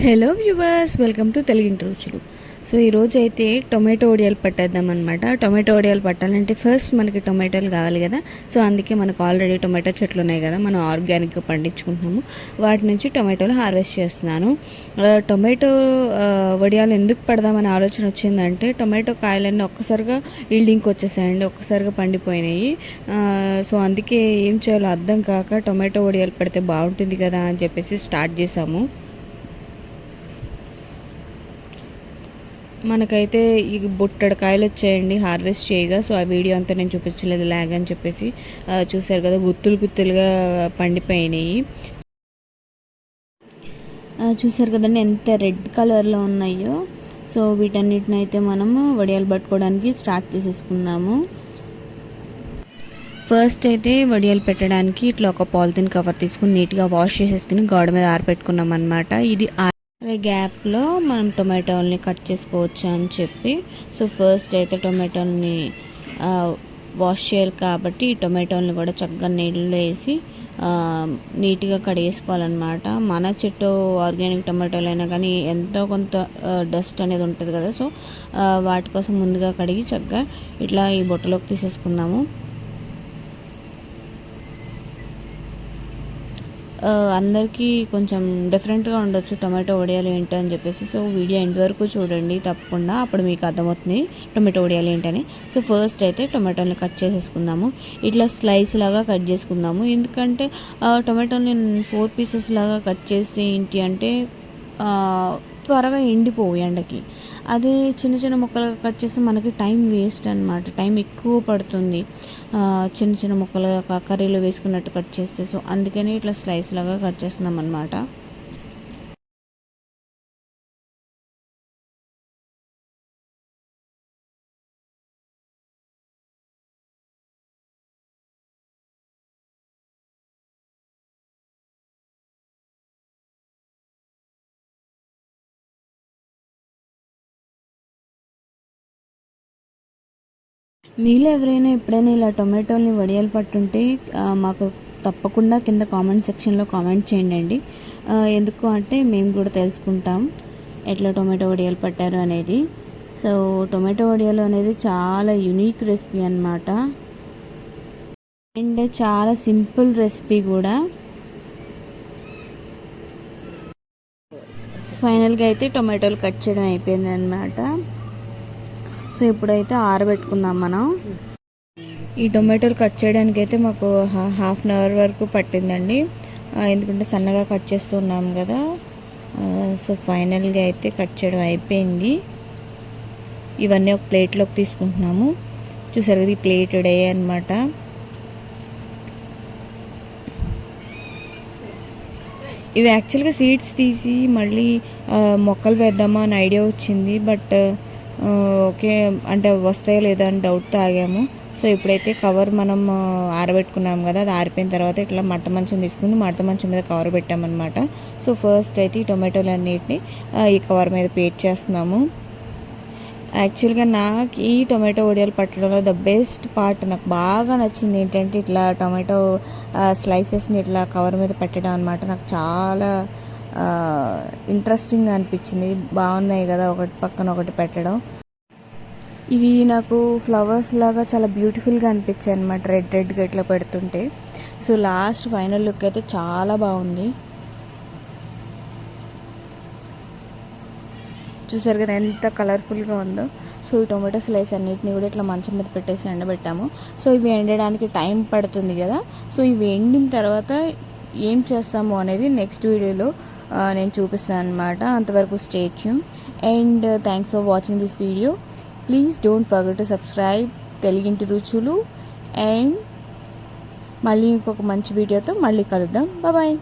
Hello viewers welcome to తెలుగింటి రుచులు so ఈరోజు అయితే టొమాటో వడియాలు పట్టేద్దాం అనమాట టొమాటో వడియాలు పట్టాలంటే ఫస్ట్ మనకి టొమాటోలు కావాలి కదా. సో అందుకే మనకు ఆల్రెడీ టొమాటో చెట్లు ఉన్నాయి కదా. మనం ఆర్గానిక్గా పండించుకుంటున్నాము. వాటి నుంచి టొమాటోలు హార్వెస్ట్ చేస్తున్నాను. టొమాటో వడియాలు ఎందుకు పడదామని ఆలోచన వచ్చిందంటే టొమాటో కాయలన్నీ ఒక్కసారిగా ఈల్డింగ్కి వచ్చేసాయండి. ఒక్కసారిగా పండిపోయినాయి. సో అందుకే ఏం చేయాలో అర్థం కాక టొమాటో వడియాలు పడితే బాగుంటుంది కదా అని చెప్పేసి స్టార్ట్ చేసాము మనకైతే ఈ బుట్టడు కాయలు వచ్చాయండి హార్వెస్ట్ చేయగా. సో ఆ వీడియో అంతా నేను చూపించలేదు లాగ్ అని చెప్పేసి. చూసారు కదా గుత్తులు గుత్తులుగా పండిపోయినాయి. చూసారు కదండి ఎంత రెడ్ కలర్లో ఉన్నాయో. సో వీటన్నిటిని అయితే మనము వడియాలు పట్టుకోవడానికి స్టార్ట్ చేసేసుకుందాము. ఫస్ట్ అయితే వడియాలు పెట్టడానికి ఇట్లా ఒక పాలిథిన్ కవర్ తీసుకుని నీట్గా వాష్ చేసేసుకుని గోడ మీద ఆరపెట్టుకున్నాం అనమాట ఇది అవి గ్యాప్లో మనం టొమాటోల్ని కట్ చేసుకోవచ్చు అని చెప్పి. సో ఫస్ట్ అయితే టొమాటోల్ని వాష్ చేయాలి కాబట్టి ఈ టొమాటోల్ని కూడా చక్కగా నీళ్ళలో వేసి నీట్గా కడిగేసుకోవాలన్నమాట. మన చెట్టు ఆర్గానిక్ టొమాటోలు అయినా కానీ ఎంతో కొంత డస్ట్ అనేది ఉంటుంది కదా. సో వాటి కోసం ముందుగా కడిగి చక్కగా ఇట్లా ఈ బొట్టలోకి తీసేసుకుందాము ఆ, అందరికీ కొంచెం డిఫరెంట్గా ఉండొచ్చు టొమాటో వడియాలు ఏంటి అని చెప్పేసి. సో వీడియో ఎండ్ వరకు చూడండి తప్పకుండా. అప్పుడు మీకు అర్థమవుతుంది టొమాటో వడియాలు ఏంటని. సో ఫస్ట్ అయితే టొమాటోని కట్ చేసేసుకుందాము. ఇట్లా స్లైస్ లాగా కట్ చేసుకుందాము. ఎందుకంటే టొమాటోని ఫోర్ పీసెస్ లాగా కట్ చేస్తే ఏంటి అంటే త్వరగా ఎండిపోవు ఎండకి. అది చిన్న చిన్న ముక్కలుగా కట్ చేస్తే మనకి టైం వేస్ట్ అనమాట టైం ఎక్కువ పడుతుంది. చిన్న చిన్న ముక్కలుగా కర్రీలో వేసుకున్నట్టు కట్ చేస్తే. సో అందుకని ఇట్లా స్లైస్ లాగా కట్ చేస్తున్నాం అనమాట మీలో ఎవరైనా ఎప్పుడైనా ఇలా టొమాటోల్ని వడియాలు పట్టుంటే మాకు తప్పకుండా కింద కామెంట్ సెక్షన్లో కామెంట్ చేయండి అండి. ఎందుకు అంటే మేము కూడా తెలుసుకుంటాం ఎట్లా టొమాటో వడియాలు పట్టారు అనేది. సో టొమాటో వడియాలు అనేది చాలా యునిక్ రెసిపీ అన్నమాట. అండ్ చాలా సింపుల్ రెసిపీ కూడా. ఫైనల్గా అయితే టొమాటోలు కట్ చేయడం అయిపోయింది అనమాట సో ఇప్పుడైతే ఆరబెట్టుకుందాం మనం. ఈ టొమాటోలు కట్ చేయడానికి అయితే మాకు హాఫ్ అన్ అవర్ వరకు పట్టిందండి. ఎందుకంటే సన్నగా కట్ చేస్తున్నాం కదా. సో ఫైనల్గా అయితే కట్ చేయడం అయిపోయింది. ఇవన్నీ ఒక ప్లేట్లోకి తీసుకుంటున్నాము. చూసారు కదా ఈ ప్లేట్ డే అనమాట ఇవి యాక్చువల్గా సీడ్స్ తీసి మళ్ళీ మొక్కలు వేద్దామా అని ఐడియా వచ్చింది. బట్ ఓకే అంటే వస్తాయో లేదో అని డౌట్ ఆగాము. సో ఇప్పుడైతే కవర్ మనం ఆరబెట్టుకున్నాం కదా అది ఆరిపోయిన తర్వాత ఇట్లా మట్ట మంచం తీసుకుని మట్ట మంచం మీద కవర్ పెట్టామన్నమాట. సో ఫస్ట్ అయితే ఈ టొమాటోలు అన్నిటిని ఈ కవర్ మీద పేట్ చేస్తున్నాము. యాక్చువల్గా నాకు ఈ టొమాటో వడియాలు పట్టడంలో ద బెస్ట్ పార్ట్ నాకు బాగా నచ్చింది ఏంటంటే ఇట్లా టొమాటో స్లైసెస్ని ఇట్లా కవర్ మీద పెట్టడం అనమాట నాకు చాలా ఇంట్రెస్టింగ్ అనిపించింది. బాగున్నాయి కదా ఒకటి పక్కన ఒకటి పెట్టడం. ఇవి నాకు ఫ్లవర్స్ లాగా చాలా బ్యూటిఫుల్గా అనిపించాయి అనమాట రెడ్ రెడ్గా ఇట్లా పెడుతుంటే. సో లాస్ట్ ఫైనల్ లుక్ అయితే చాలా బాగుంది. చూసారు కదా ఎంత కలర్ఫుల్గా ఉందో. సో ఈ టొమాటో స్లైస్ అన్నిటిని కూడా ఇట్లా మంచం మీద పెట్టేసి ఎండబెట్టాము. సో ఇవి ఎండడానికి టైం పడుతుంది కదా. సో ఇవి ఎండిన తర్వాత ఏం చేస్తాము అనేది నెక్స్ట్ వీడియోలో నేను చూపిస్తాను అనమాట అంతవరకు stay tuned and thanks for watching this video please don't forget to subscribe తెలుగింటి రుచులు. అండ్ మళ్ళీ ఇంకొక మంచి వీడియోతో మళ్ళీ కలుద్దాం. బాయ్